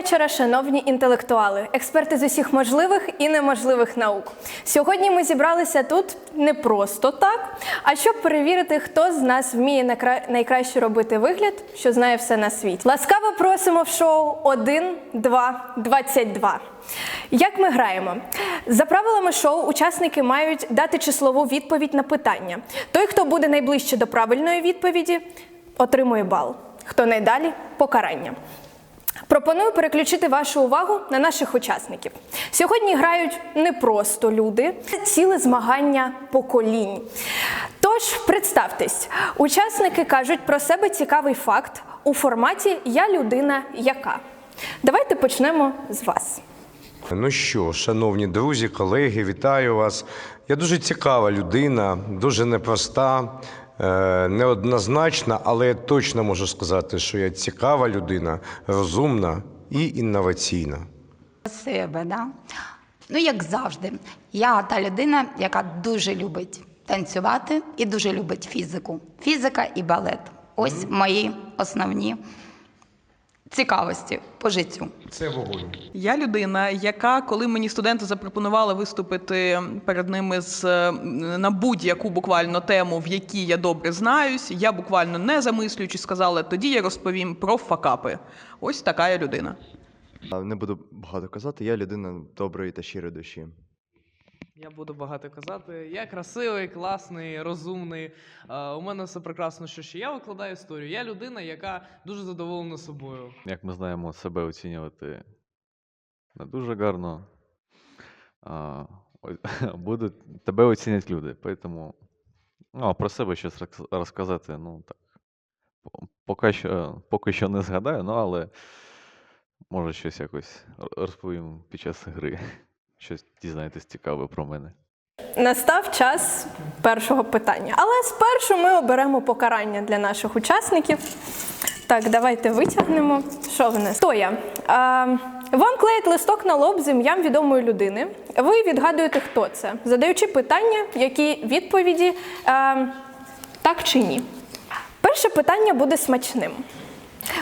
вечора, шановні інтелектуали, експерти з усіх можливих і неможливих наук. Сьогодні ми зібралися тут не просто так, а щоб перевірити, хто з нас вміє найкраще робити вигляд, що знає все на світі. Ласкаво просимо в шоу 1, 2, 22. Як ми граємо? За правилами шоу учасники мають дати числову відповідь на питання. Той, хто буде найближче до правильної відповіді, отримує бал. Хто найдалі покарання. Пропоную переключити вашу увагу на наших учасників. Сьогодні грають не просто люди, це ціле змагання поколінь. Тож представтесь, учасники кажуть про себе цікавий факт у форматі Я людина яка. Давайте почнемо з вас. Ну що, шановні друзі, колеги, вітаю вас. Я дуже цікава людина, дуже непроста, неоднозначна, але я точно можу сказати, що я цікава людина, розумна і інноваційна. себе, да? Ну, як завжди, я та людина, яка дуже любить танцювати і дуже любить фізику. Фізика і балет. Ось мої основні цікавості по життю. Це вогонь. Я людина, яка, коли мені студенти запропонували виступити перед ними з е, на будь-яку буквально тему, в якій я добре знаюсь, я буквально не замислюючись сказала, тоді я розповім про факапи. Ось така я людина. Не буду багато казати, я людина доброї та щирої душі. Я буду багато казати. Я красивий, класний, розумний. Е, у мене все прекрасно, що ще я викладаю історію. Я людина, яка дуже задоволена собою. як ми знаємо, себе оцінювати не дуже гарно. Будуть, тебе оцінять люди. Поэтому, ну, про себе щось розказати, ну так. Поки що, поки що не згадаю, ну але може щось якось розповім під час гри. Щось дізнаєтесь цікаве про мене. Настав час першого питання. Але спершу ми оберемо покарання для наших учасників. Так, давайте витягнемо. Що в нас? Тоя. А, вам клеять листок на лоб з ім'ям відомої людини. Ви відгадуєте, хто це, задаючи питання, які відповіді а, так чи ні. Перше питання буде смачним.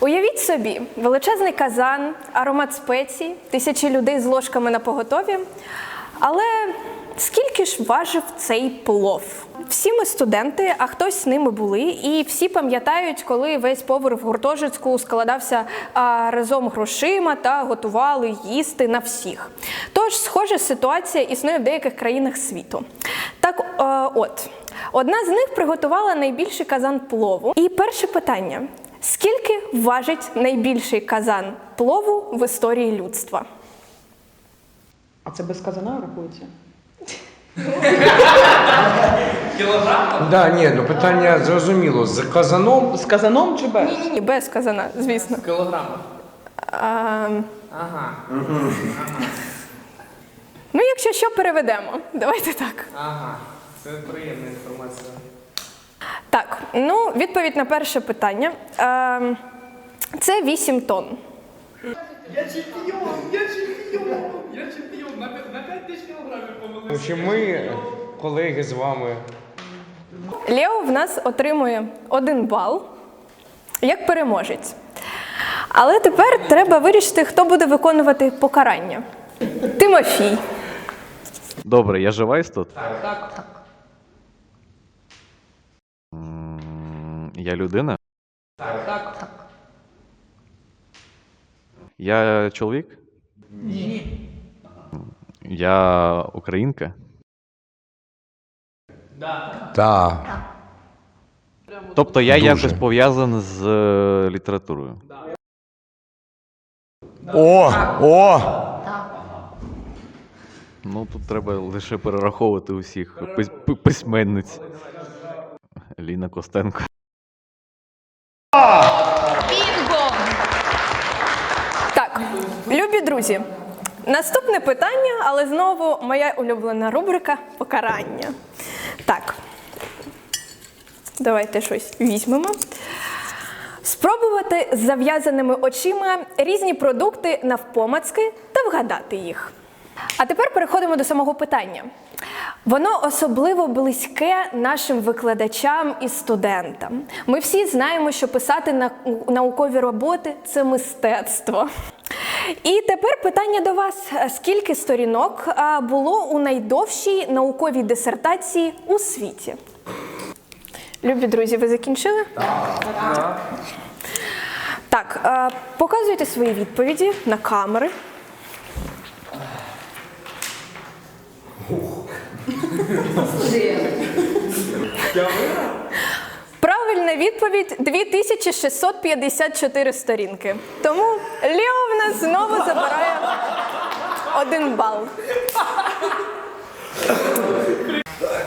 Уявіть собі, величезний казан, аромат спецій, тисячі людей з ложками на поготові. Але скільки ж важив цей плов? Всі ми студенти, а хтось з ними були, і всі пам'ятають, коли весь повар в гуртожитку складався а, разом грошима та готували їсти на всіх. Тож, схожа ситуація існує в деяких країнах світу. Так, е, от, одна з них приготувала найбільший казан плову. І перше питання: скільки важить найбільший казан плову в історії людства? А це без казана рахується? Да, ні, ну питання зрозуміло. З казаном З казаном чи без? Ні, без казана, звісно. Кілограма. А, Ага. ну, якщо що, переведемо. Давайте так. Ага. Це приємна інформація. Так, ну, відповідь на перше питання. Е, це 8 тонн. Я чемпіон! Я чемпіон! Я чемпіон! На 5 тисяч кілограмів помилився. Що ми, колеги, з вами. Лео в нас отримує один бал як переможець. Але тепер треба вирішити, хто буде виконувати покарання. Тимофій. Добре, я жива істот? Так. М, Я людина? Так. Я чоловік? Ні. Я українка? Так. Тобто я Дуже. якось пов'язаний з е, літературою. О! О! Ну тут треба лише перераховувати усіх пис- пи- письменниць. Ліна Костенко. Бінго! Так, любі друзі. Наступне питання, але знову моя улюблена рубрика покарання. Так. Давайте щось візьмемо. Спробувати з зав'язаними очима різні продукти навпомацки та вгадати їх. А тепер переходимо до самого питання. Воно особливо близьке нашим викладачам і студентам. Ми всі знаємо, що писати на- наукові роботи це мистецтво. І тепер питання до вас: скільки сторінок було у найдовшій науковій дисертації у світі? Любі друзі, ви закінчили? Так. Так, показуйте свої відповіді на камери. Правильна відповідь 2654 сторінки. Тому Лео в нас знову забирає один бал.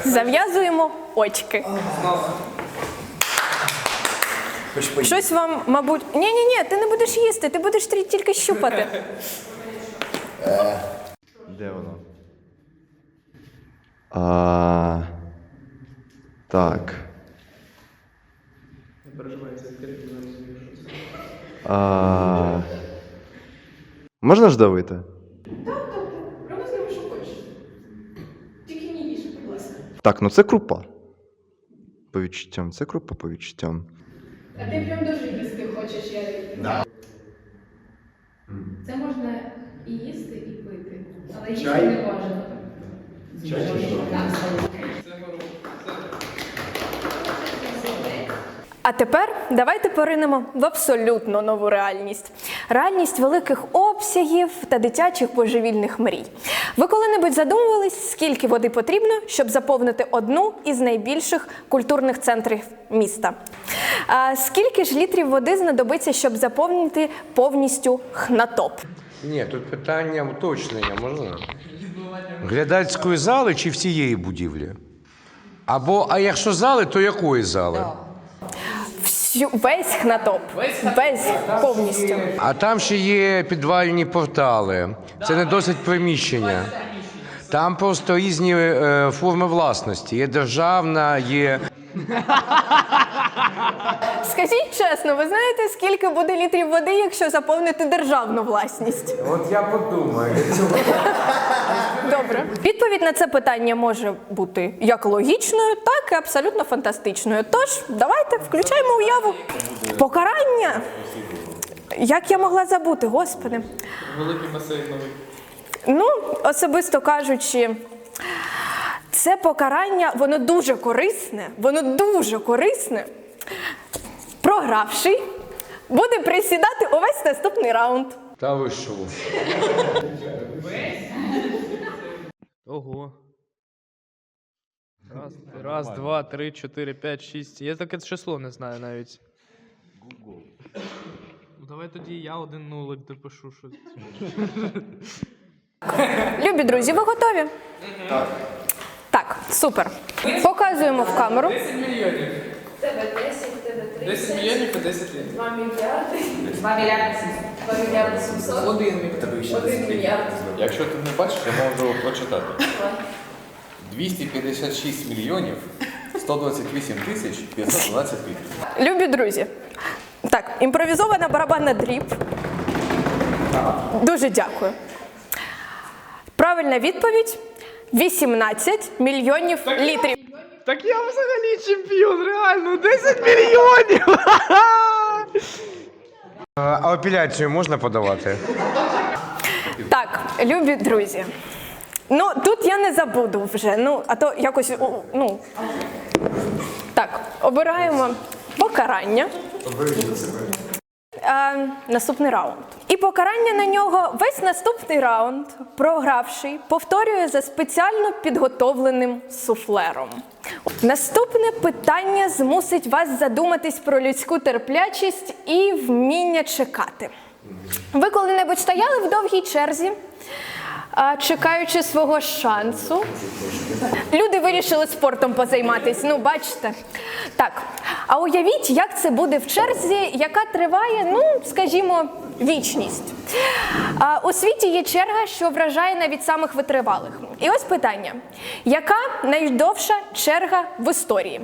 Зав'язуємо очки. Щось вам, мабуть. Ні, ні, ні, ти не будеш їсти, ти будеш тільки щупати. Де воно? А, так. А, можна ж давити? Так, так, так. Робити, що хочеш. Тільки не їж, будь ласка. Так, ну це крупа. По відчуттям, це крупа по відчуттям. А ти прям дуже їсти хочеш, я да. Це можна і їсти, і пити. Але їсти не бажано. Чай чи що? Так. А тепер давайте поринемо в абсолютно нову реальність реальність великих обсягів та дитячих божевільних мрій. Ви коли-небудь задумувались, скільки води потрібно, щоб заповнити одну із найбільших культурних центрів міста? А скільки ж літрів води знадобиться, щоб заповнити повністю хнатоп? Ні, тут питання уточнення можна? Глядацької зали чи всієї будівлі? Або, а якщо зали, то якої зали? Всю весь хнатоп, весь повністю. А там ще є підвальні портали. Це не досить приміщення. Там просто різні е, форми власності. Є державна, є. Скажіть чесно, ви знаєте, скільки буде літрів води, якщо заповнити державну власність? От я подумаю. Добре. Відповідь на це питання може бути як логічною, так і абсолютно фантастичною. Тож, давайте включаємо уяву. Покарання. Як я могла забути, господи? Великий басейн новий. Ну, особисто кажучи, це покарання, воно дуже корисне, воно дуже корисне. Програвший буде присідати увесь наступний раунд. Та ви що? Ого. Раз, раз, два, три, чотири, п'ять, шість. Я таке число не знаю навіть. Google. Давай тоді я один нулик допишу щось. Любі друзі, ви готові? Так. Так, супер. Показуємо в камеру. 10 мільйонів. Тебе 10, тебе 30. 10 мільйонів і 10 літрів. 2 мільярди. 2 мільярди 700. 2 мільярди 700. Один мільйон. 1 мільярд. Якщо ти не бачиш, я можу прочитати. 256 мільйонів 128 тисяч 512 літрів. Любі друзі. Так, імпровізована барабанна дріб. Дуже дякую. Правильна відповідь 18 мільйонів літрів. Так я взагалі чемпіон, реально, 10 мільйонів! А апеляцію можна подавати? Так, любі друзі. Ну, тут я не забуду вже. Ну, а то якось. Ну. Так, обираємо покарання. Е, наступний раунд. І покарання на нього весь наступний раунд, програвший, повторює за спеціально підготовленим суфлером. Наступне питання змусить вас задуматись про людську терплячість і вміння чекати. Ви коли-небудь стояли в довгій черзі, чекаючи свого шансу? Люди вирішили спортом позайматись. Ну, бачите. Так. А уявіть, як це буде в черзі, яка триває, ну, скажімо, вічність. А, у світі є черга, що вражає навіть самих витривалих. І ось питання: яка найдовша черга в історії?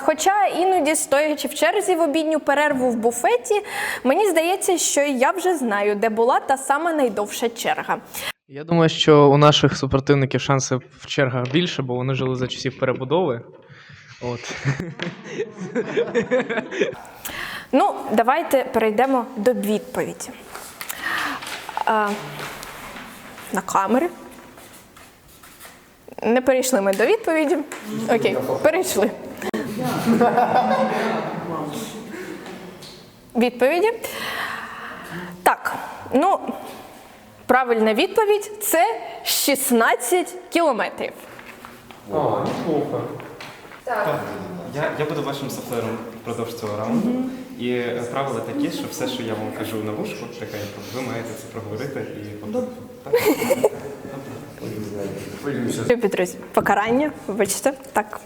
Хоча іноді, стоячи в черзі в обідню перерву в буфеті, мені здається, що я вже знаю, де була та сама найдовша черга. Я думаю, що у наших супротивників шанси в чергах більше, бо вони жили за часів перебудови. От. Ну, давайте перейдемо до відповіді. А, на камери. Не перейшли ми до відповіді. Окей, перейшли. Відповіді. Так, ну, правильна відповідь це 16 кілометрів. Я, я буду вашим софлером впродовж цього раунду. І е, правила такі, що все, що я вам кажу на вушку, тихенько, ви маєте це проговорити і друзі, покарання, вибачте, так,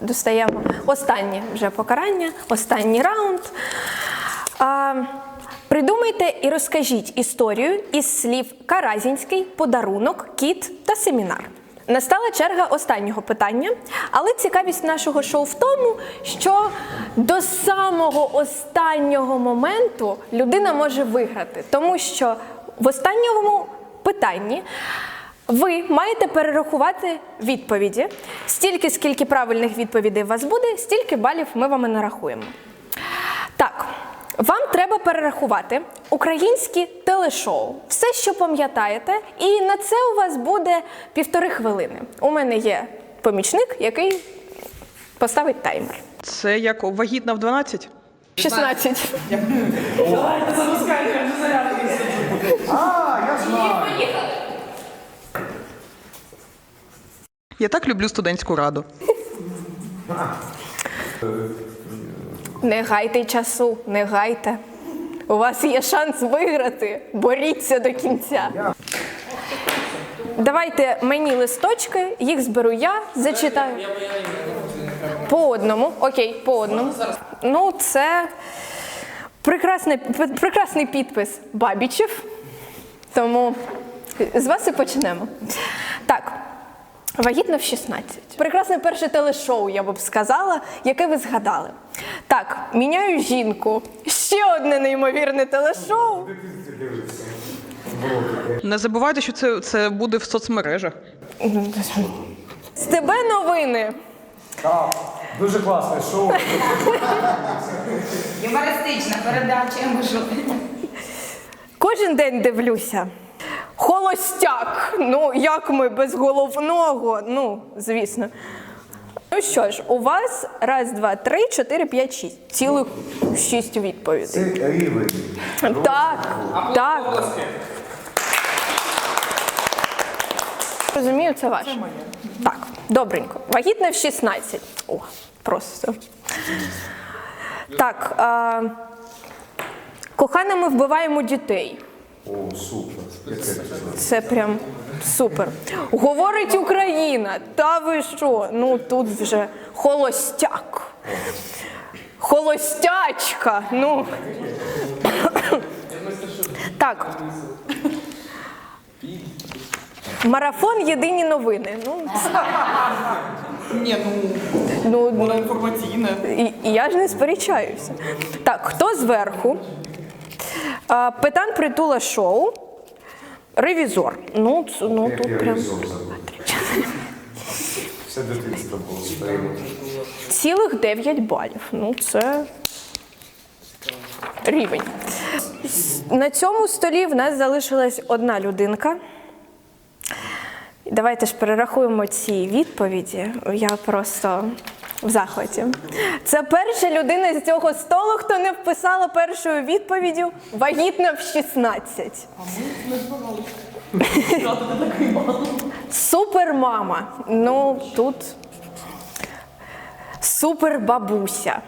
достаємо останнє вже покарання, останній раунд. А, придумайте і розкажіть історію із слів Каразінський, подарунок, кіт та семінар. Настала черга останнього питання, але цікавість нашого шоу в тому, що до самого останнього моменту людина може виграти, тому що в останньому питанні ви маєте перерахувати відповіді. Стільки, скільки правильних відповідей у вас буде, стільки балів ми вам і нарахуємо. Так, вам треба перерахувати українські телешоу, все, що пам'ятаєте, і на це у вас буде півтори хвилини. У мене є помічник, який поставить таймер. Це як вагітна в 12? 16. Я так люблю студентську раду. Не гайте часу, не гайте. У вас є шанс виграти. Боріться до кінця. Давайте мені листочки, їх зберу я, зачитаю. По одному. Окей, по одному. Ну, це прекрасний, прекрасний підпис Бабічів. Тому з вас і почнемо. Так. Вагітна в 16. Прекрасне перше телешоу, я б сказала, яке ви згадали. Так, міняю жінку. Ще одне неймовірне телешоу. Не забувайте, що це, це буде в соцмережах. З тебе новини. Дуже класне шоу. Юмористична передача, я. Кожен день дивлюся. Холостяк. Ну, як ми без головного? Ну, звісно. Ну що ж, у вас раз, два, три, чотири, п'ять, шість. Цілих шість відповідей. Це рівень. Так, так. Розумію, це ваше. Так, добренько. Вагітна в 16. О, просто. Так. А, кохана, ми вбиваємо дітей. О, супер. Це? Це прям супер. Говорить Україна. Та ви що? Ну тут вже холостяк. Холостячка. Ну. Так. Марафон єдині новини. Ну, Ні, ну, ну, інформаційне. і, і я ж не сперечаюся. Так, хто зверху? Петан Притула шоу. Ревізор. Ну, ну тут прям. Все дитинство було. Цілих 9 балів. Ну, це рівень. На цьому столі в нас залишилась одна людинка. Давайте ж перерахуємо ці відповіді. Я просто в захваті. Це перша людина з цього столу, хто не вписала першою відповіддю вагітна в 16. Супермама. Ну, тут супербабуся.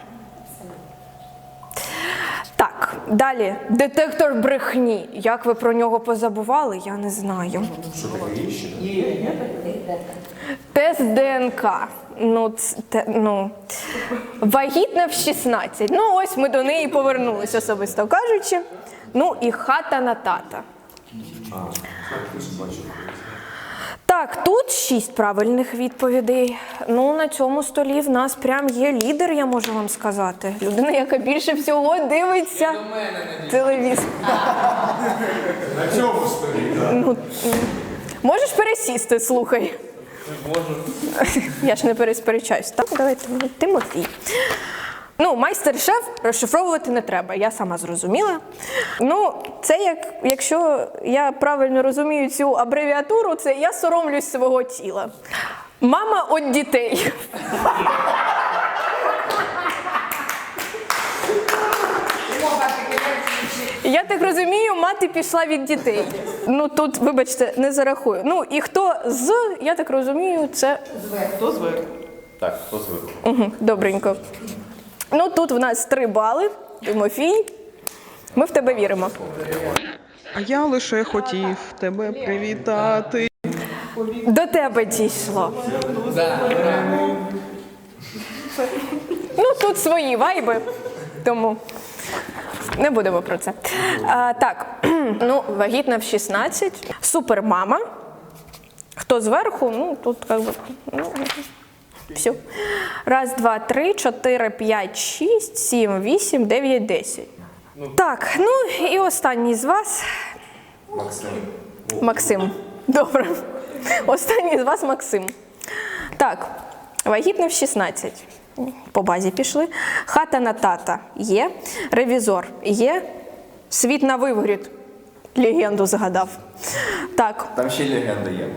Так, далі. Детектор брехні. Як ви про нього позабували, я не знаю. Тест ДНК. Ну, те, ну, вагітна в 16. Ну, ось ми до неї повернулись, особисто кажучи. Ну і хата на тата. Так, тут шість правильних відповідей. Ну, на цьому столі в нас прям є лідер, я можу вам сказати. Людина, яка більше всього дивиться телевізор. На цьому столі, так. Ну, можеш пересісти, слухай. Можу. Я ж не пересперечаюсь. Так, давайте Тимофій. Ну, майстер-шеф розшифровувати не треба, я сама зрозуміла. Ну, це як, якщо я правильно розумію цю абревіатуру, це я соромлюсь свого тіла. Мама від дітей. Я так розумію, мати пішла від дітей. Ну тут, вибачте, не зарахую. Ну і хто з, я так розумію, це Хто зверху? Так, хто зверху? Угу, добренько. Ну тут в нас три бали. Тимофій. Ми в тебе віримо. А я лише хотів тебе привітати. До тебе дійшло. Ну, тут свої вайби, тому не будемо про це. А, так, ну, вагітна в 16. Супермама. Хто зверху? Ну, тут як би. Ну, все. Раз, два, три, чотири, п'ять, шість, сім, вісім, дев'ять, десять. Так, ну і останній з вас. Максим. Максим. Добре. Останній з вас Максим. Так, вагітна в 16. По базі пішли. Хата на тата є. Ревізор є. Світ на виворіт. Легенду згадав. Так, Там ще легенда є.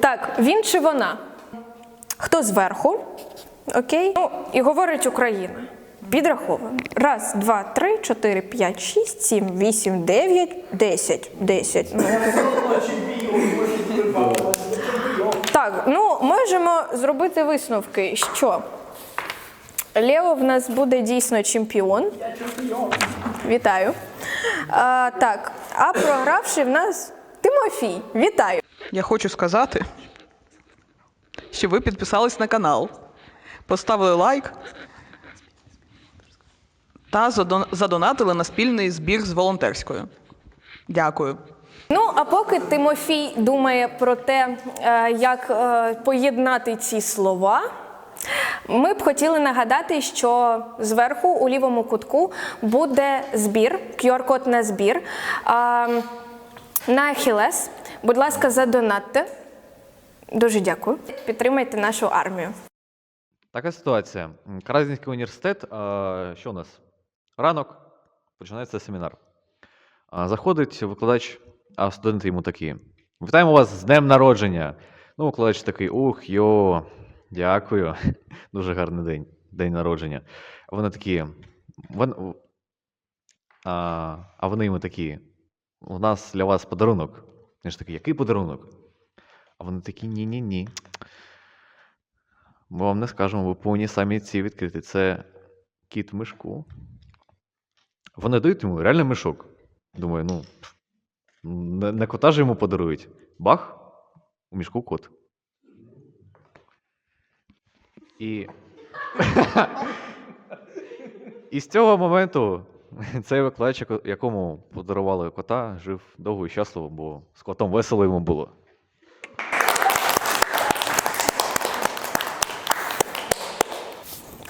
так, він чи вона? Хто зверху? Окей. Ну, і говорить Україна. Підраховуємо. Раз, два, три, чотири, п'ять, шість, сім, вісім, дев'ять, десять. Десять. Ну, Так, ну можемо зробити висновки, що Лео в нас буде дійсно чемпіон. Вітаю. А, так, а програвший в нас Тимофій. Вітаю. Я хочу сказати, що ви підписались на канал, поставили лайк та задонатили на спільний збір з волонтерською. Дякую. Ну, а поки Тимофій думає про те, е, як е, поєднати ці слова, ми б хотіли нагадати, що зверху у лівому кутку буде збір, QR-код на збір на Ахілес. Будь ласка, задонатьте. Дуже дякую. Підтримайте нашу армію. Така ситуація. Каразінський університет. Що у нас? Ранок починається семінар. Заходить викладач, а студенти йому такі: Вітаємо вас з днем народження. Ну, викладач такий: ух, йо, дякую. Дуже гарний день, день народження. Вони такі. «Вон- А, а вони йому такі: у нас для вас подарунок. Він ж такий, який подарунок? А вони такі: ні-ні-ні. Ми вам не скажемо, ви повинні самі ці відкрити. Це кіт в мішку. Вони дають йому реально мішок. Думаю, ну, не, не кота ж йому подарують. Бах, у мішку кот. І. І з цього моменту цей викладач, якому подарували кота, жив довго і щасливо, бо з котом весело йому було.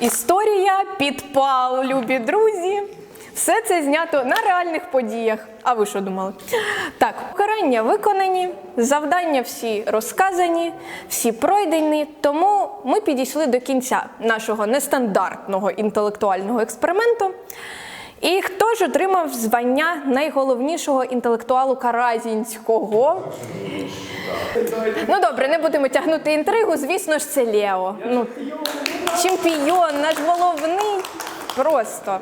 Історія підпал, любі друзі. Все це знято на реальних подіях. А ви що думали? Так, покарання виконані, завдання всі розказані, всі пройдені. Тому ми підійшли до кінця нашого нестандартного інтелектуального експерименту. І хто ж отримав звання найголовнішого інтелектуалу Каразінського? Ну добре, не будемо тягнути інтригу. Звісно ж, це Лео. Ну, чемпіон, наш головний. Просто.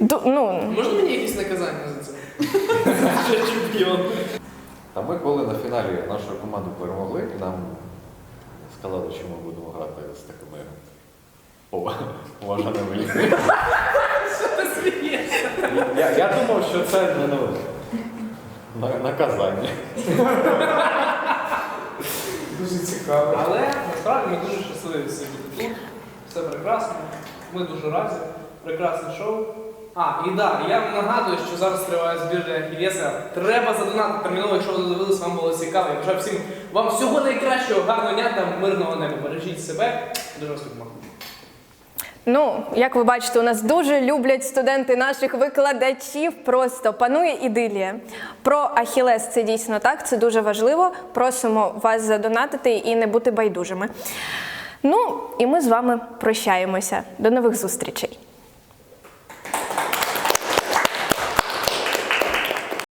Ду- ну, Можна мені якісь наказання за це? чемпіон. А ми коли на фіналі нашу команду перемогли, і нам сказали, що ми будемо грати з такими пова- поважаними людьми. Я, я думав, що це ну, на- наказання. Дуже цікаво. Але насправді ми дуже щасливі всі бути тут. Все прекрасно. Ми дуже раді. Прекрасне шоу. А, і да, я вам нагадую, що зараз триває збір для Ахілєса. Треба задонати терміново, якщо ви додивились, вам було цікаво. Я бажаю всім вам всього найкращого, гарного дня та мирного неба. Бережіть себе. Дуже вас любимо. Ну, як ви бачите, у нас дуже люблять студенти наших викладачів. Просто панує ідилія. Про Ахілес це дійсно так, це дуже важливо. Просимо вас задонатити і не бути байдужими. Ну і ми з вами прощаємося. До нових зустрічей.